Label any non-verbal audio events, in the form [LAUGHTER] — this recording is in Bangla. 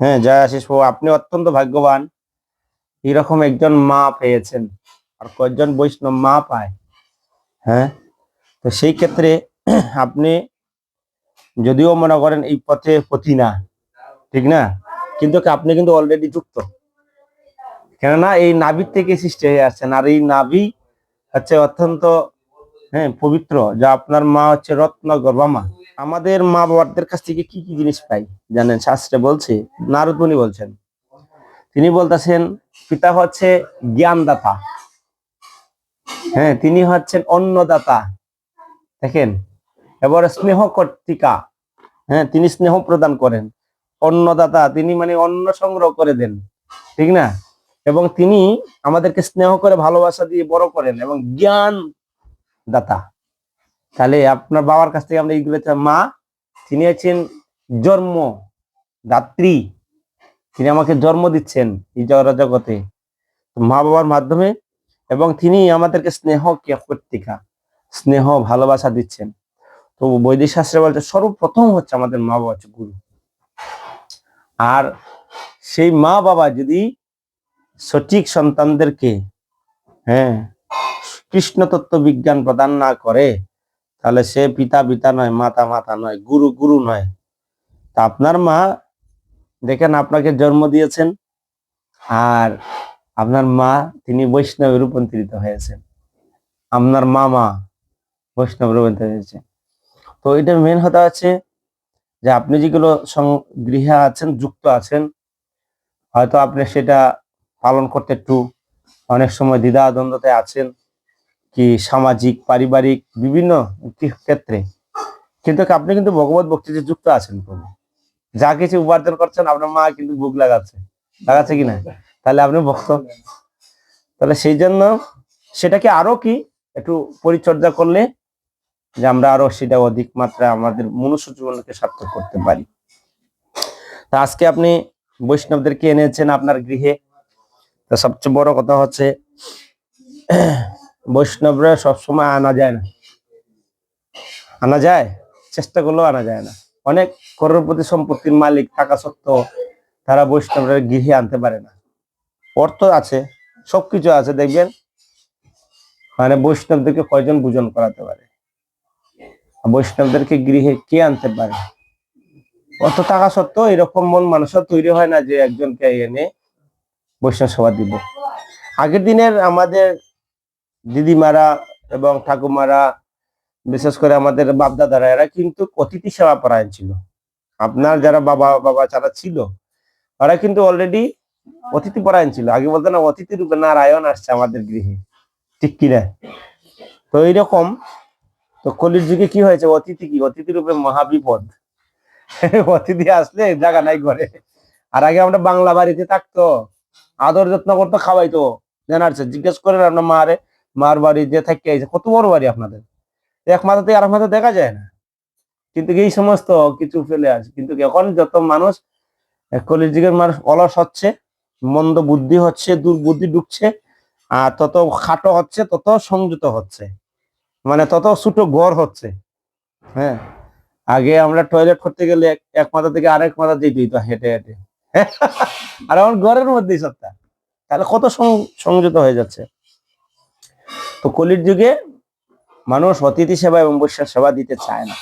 হ্যাঁ জয় আশিস বাবু, আপনি অত্যন্ত ভাগ্যবান। এরকম একজন মা পেয়েছেন, আর কয়েকজন বৈষ্ণব মা পায় হ্যাঁ? তো সেই ক্ষেত্রে [CLEARS THROAT] আপনি যদিও মনে করেন এই পথে পথি না, ঠিক না? কিন্তু আপনি কিন্তু অলরেডি যুক্ত? কেননা এই নাভির থেকে সৃষ্টি হয়ে আসছেন, আর এই নাভি হচ্ছে অত্যন্ত হ্যাঁ পবিত্র, যা আপনার মা হচ্ছে রত্ন গর্ভমা আমাদের মা বাবাদের কাছ থেকে কি কি জিনিস পাই? জানেন, শাস্ত্রে বলছে নারদমণি বলছেন। তিনি বলতেছেন, পিতা হচ্ছে জ্ঞানদাতা। হ্যাঁ তিনি হচ্ছেন অন্নদাতা। দেখেন, এবার স্নেহ কর্তিকা হ্যাঁ তিনি স্নেহ প্রদান করেন। অন্নদাতা, তিনি মানে অন্ন সংগ্রহ করে দেন। ঠিক না? এবং তিনি আমাদেরকে স্নেহ করে, ভালোবাসা দিয়ে বড় করেন এবং জ্ঞান দাতা তাহলে আপনার বাবার কাছ থেকে আমরা এইগুলো। মা, তিনি আছেন জন্ম দাত্রী। তিনি আমাকে জন্ম দিচ্ছেন এই জগতে। মা বাবার মাধ্যমে এবং তিনি আমাদেরকে স্নেহ কে কর্তিকা স্নেহ ভালোবাসা দিচ্ছেন। তো বৈদিক শাস্ত্রে বলছে, সর্বপ্রথম হচ্ছে আমাদের মা বাবা গুরু। আর সেই মা বাবা যদি সঠিক সন্তানদেরকে হ্যাঁ কৃষ্ণ তত্ত্ব বিজ্ঞান প্রদান না করে তাহলে সে পিতা পিতা নয়, মাতা মাতা নয়, গুরু গুরু নয়। তা আপনার মা, দেখেন আপনাকে জন্ম দিয়েছেন, আর আপনার মা, তিনি বৈষ্ণবে রূপান্তরিত হয়েছেন। আপনার মামা বৈষ্ণব রূপান্তরিত হয়েছে। তো এটা মেন হতে আছে যে আপনি যেগুলো গৃহে আছেন, যুক্ত আছেন, হয়তো আপনি সেটা পালন করতে একটু, অনেক সময় দ্বিধা দ্বন্দ্বতে আছেন কি সামাজিক, পারিবারিক, বিভিন্ন ক্ষেত্রে কিন্তু আপনি কিন্তু ভগবত ভক্তিতে যুক্ত আছেন প্রভু। যা কিছু উপার্জন করছেন, আপনার মা কিন্তু বুক লাগাচ্ছে। লাগাচ্ছে কিনা তাহলে আপনি ভক্ত। তাহলে সেই জন্য সেটাকে আরও কি? একটু পরিচর্যা করলে যে আমরা আরও সেটা অধিক মাত্রায় আমাদের মনুষ্য জীবনকে সার্থক করতে পারি। তা আজকে আপনি বৈষ্ণবদেরকে এনেছেন আপনার গৃহে। তো সবচেয়ে বড় কথা হচ্ছে বৈষ্ণবরা সবসময় আনা যায় না। আনা যায়? চেষ্টা করলেও আনা যায় না। অনেক করোড়পতি সম্পত্তির মালিক থাকা সত্ত্বেও তারা বৈষ্ণবরা গৃহে আনতে পারে না। অর্থ আছে, সবকিছু আছে, দেখবেন। মানে বৈষ্ণবদেরকে কয়জন পূজন করাতে পারে? বৈষ্ণবদেরকে গৃহে কে আনতে পারে? অত টাকা সত্ত্বেও এরকম মন মানুষের তৈরি হয় না যে একজনকে এনে বৈষ্ণব সভা দিব। আগের দিনের আমাদের দিদিমারা এবং ঠাকুমারা, বিশেষ করে আমাদের বাপদাদারা, এরা কিন্তু অতিথি সেবা পরায়ণ ছিল। আপনার যারা বাবা বাবা যারা ছিল, ওরা কিন্তু অলরেডি অতিথি পরায়ণ ছিল। আগে বলতো না, অতিথি রূপে নারায়ণ আসছে আমাদের গৃহে। ঠিক কিনা? তো এইরকম, তো কলির যুগে কি হয়েছে? অতিথি কি? অতিথি রূপে মহাবিপদ। অতিথি আসলে জায়গা নাই ঘরে। আর আগে আমরা বাংলা বাড়িতে থাকতো, আদর যত্ন করতো, খাওয়াইতো। জানারছে জিজ্ঞেস করেন আপনার মারে মার বাড়ি যে থাকি আইছে, কত বড় বাড়ি আপনাদের? এক মাথা থেকে আর মাথা দেখা যায় না। কিন্তু এই সমস্ত কিছু ফেলে আছে। কিন্তু এখন যত মানুষ যুগের মানুষ অলস হচ্ছে, মন্দ বুদ্ধি হচ্ছে দুর্বুদ্ধি ঢুকছে, আর তত খাটো হচ্ছে, তত সংযত হচ্ছে। মানে তত ছোট ঘর হচ্ছে। হ্যাঁ? আগে আমরা টয়লেট করতে গেলে এক- মাথা থেকে আরেক মাথা দিয়ে দিত হেঁটে হেঁটে। আর আমার ঘরের মধ্যেই সবটা তাহলে কত সংযত হয়ে যাচ্ছে? তো কলির যুগে মানুষ অতিথি সেবা এবং বৈশ্য সেবা দিতে চায় না।